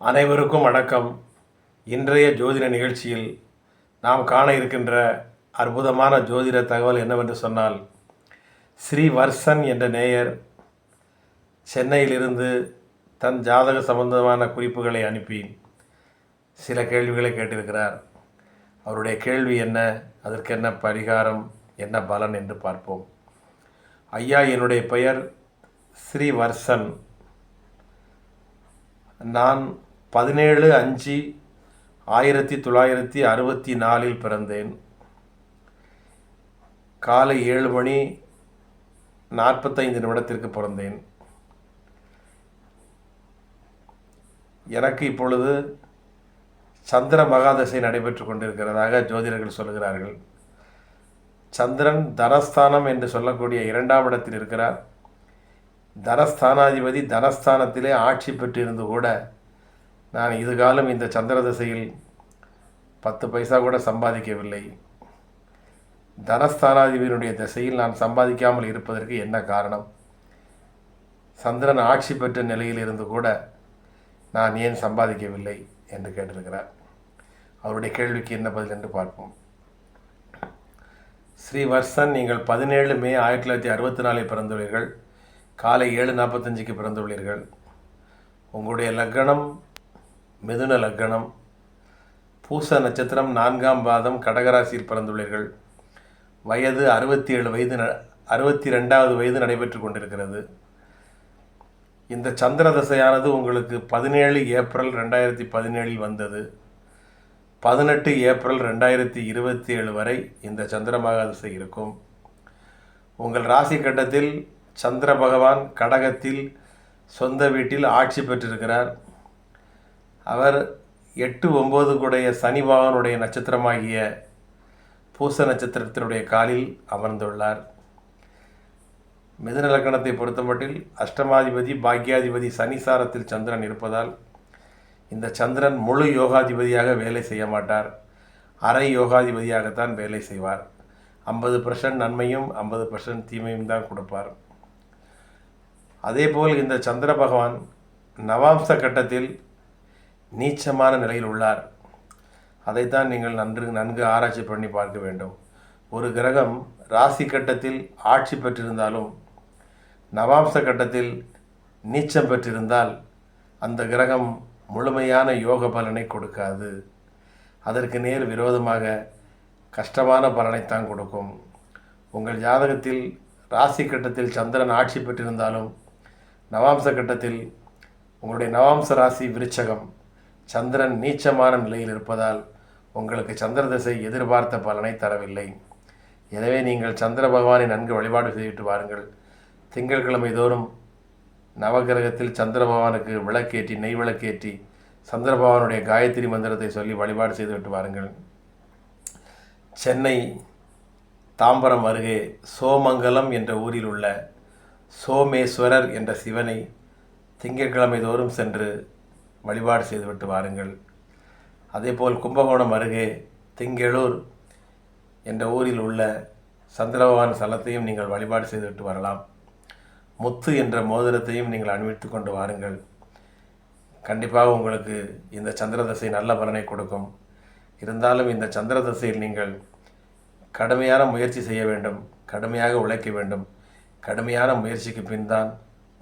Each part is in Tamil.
அனைவருக்கும் வணக்கம். இன்றைய ஜோதிட நிகழ்ச்சியில் நாம் காண இருக்கின்ற அற்புதமான ஜோதிட தகவல் என்னவென்று சொன்னால் ஸ்ரீ வர்சன் என்ற நேயர் சென்னையிலிருந்து தன் ஜாதக சம்பந்தமான குறிப்புகளை அனுப்பி சில கேள்விகளை கேட்டிருக்கிறார். அவருடைய கேள்வி என்ன அதற்கு என்ன பரிகாரம் என்ன பலன் என்று பார்ப்போம். ஐயா என்னுடைய பெயர் ஸ்ரீ வர்சன் நான் பதினேழு அஞ்சு ஆயிரத்தி தொள்ளாயிரத்தி அறுபத்தி நாலில் பிறந்தேன். காலை ஏழு மணி நாற்பத்தைந்து நிமிடத்திற்கு பிறந்தேன். எனக்கு இப்பொழுது சந்திர மகாதசை நடைபெற்று கொண்டிருக்கிறதாக ஜோதிடர்கள் சொல்லுகிறார்கள். சந்திரன் தனஸ்தானம் என்று சொல்லக்கூடிய இரண்டாம் இடத்தில் இருக்கிறார். தனஸ்தானாதிபதி தனஸ்தானத்திலே ஆட்சி பெற்றிருந்து கூட நான் இதுகாலம் இந்த சந்திர திசையில் பத்து பைசா கூட சம்பாதிக்கவில்லை. தனஸ்தானாதிபதியினுடைய திசையில் நான் சம்பாதிக்காமல் இருப்பதற்கு என்ன காரணம்? சந்திரன் ஆட்சி பெற்ற நிலையில் இருந்து கூட நான் ஏன் சம்பாதிக்கவில்லை என்று கேட்டிருக்கிறார். அவருடைய கேள்விக்கு என்ன பதில் என்று பார்ப்போம். ஸ்ரீ வர்சன் நீங்கள் பதினேழு மே ஆயிரத்தி தொள்ளாயிரத்தி அறுபத்தி நாலில் பிறந்துள்ளீர்கள். காலை ஏழு நாற்பத்தஞ்சுக்கு பிறந்துள்ளீர்கள். உங்களுடைய லக்கணம் மிதுன லக்கணம் பூச நட்சத்திரம் நான்காம் பாதம் கடகராசியில் பிறந்துள்ளீர்கள். வயது அறுபத்தி ஏழு வயது ந அறுபத்தி ரெண்டாவது வயது நடைபெற்று கொண்டிருக்கிறது. இந்த சந்திர தசையானது உங்களுக்கு பதினேழு ஏப்ரல் ரெண்டாயிரத்தி பதினேழில் வந்தது. பதினெட்டு ஏப்ரல் ரெண்டாயிரத்தி இருபத்தி ஏழு வரை இந்த சந்திரமாக திசை இருக்கும். உங்கள் ராசி கட்டத்தில் சந்திர பகவான் கடகத்தில் சொந்த வீட்டில் ஆட்சி பெற்றிருக்கிறார். அவர் எட்டு ஒம்பது கூடைய சனி பகவானுடைய நட்சத்திரமாகிய பூச நட்சத்திரத்தினுடைய காலில் அமர்ந்துள்ளார். மிதுன லக்கணத்தை பொறுத்தமட்டில் அஷ்டமாதிபதி பாக்யாதிபதி சனிசாரத்தில் சந்திரன் இருப்பதால் இந்த சந்திரன் முழு யோகாதிபதியாக வேலை செய்ய மாட்டார். அரை யோகாதிபதியாகத்தான் வேலை செய்வார். ஐம்பது பர்சன்ட் நன்மையும் ஐம்பது பர்சன்ட் தீமையும் தான் கொடுப்பார். அதேபோல் இந்த சந்திர பகவான் நவாம்ச கட்டத்தில் நீச்சமான நிலையில் உள்ளார். அதைத்தான் நீங்கள் நன்று நன்கு ஆராய்ச்சி பண்ணி பார்க்க வேண்டும். ஒரு கிரகம் ராசி கட்டத்தில் ஆட்சி பெற்றிருந்தாலும் நவாம்ச கட்டத்தில் நீச்சம் பெற்றிருந்தால் அந்த கிரகம் முழுமையான யோக பலனை கொடுக்காது. அதற்கு நேர் விரோதமாக கஷ்டமான பலனைத்தான் கொடுக்கும். உங்கள் ஜாதகத்தில் ராசி கட்டத்தில் சந்திரன் ஆட்சி பெற்றிருந்தாலும் நவாம்ச கட்டத்தில் உங்களுடைய நவாம்ச ராசி விருச்சகம். சந்திரன் நீச்சமான நிலையில் இருப்பதால் உங்களுக்கு சந்திர திசை எதிர்பார்த்த பலனை தரவில்லை. எனவே நீங்கள் சந்திர பகவானை நன்கு வழிபாடு செய்துவிட்டு வாருங்கள். திங்கட்கிழமை தோறும் நவகிரகத்தில் சந்திர பகவானுக்கு விளக்கேற்றி நெய் விளக்கேற்றி சந்திர பகவானுடைய காயத்ரி மந்திரத்தை சொல்லி வழிபாடு செய்துவிட்டு வாருங்கள். சென்னை தாம்பரம் அருகே சோமங்கலம் என்ற ஊரில் உள்ள சோமேஸ்வரர் என்ற சிவனை திங்கட்கிழமை தோறும் சென்று வழிபாடு செய்துவிட்டு வாருங்கள். அதேபோல் கும்பகோணம் அருகே திங்களூர் என்ற ஊரில் உள்ள சந்திரபகவான் ஸ்தலத்தையும் நீங்கள் வழிபாடு செய்துவிட்டு வரலாம். முத்து என்ற மோதிரத்தையும் நீங்கள் அணிவித்து கொண்டு வாருங்கள். கண்டிப்பாக உங்களுக்கு இந்த சந்திர தசை நல்ல பலனை கொடுக்கும். இருந்தாலும் இந்த சந்திர தசையில் நீங்கள் கடுமையான முயற்சி செய்ய வேண்டும். கடுமையாக உழைக்க வேண்டும். கடுமையான முயற்சிக்கு பின் தான்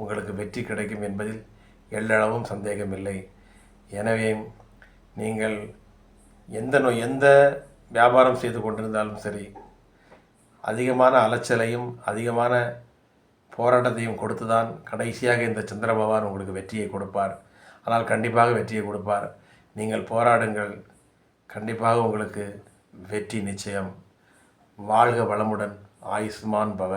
உங்களுக்கு வெற்றி கிடைக்கும் என்பதில் எள்ளளவும் சந்தேகமில்லை. எனவே நீங்கள் எந்த நோய் எந்த வியாபாரம் செய்து கொண்டிருந்தாலும் சரி அதிகமான அலைச்சலையும் அதிகமான போராட்டத்தையும் கொடுத்து தான் கடைசியாக இந்த சந்திர பகவான் உங்களுக்கு வெற்றியை கொடுப்பார். ஆனால் கண்டிப்பாக வெற்றியை கொடுப்பார். நீங்கள் போராடுங்கள். கண்டிப்பாக உங்களுக்கு வெற்றி நிச்சயம். வாழ்க வளமுடன் ஆயுஷ்மான் பவ.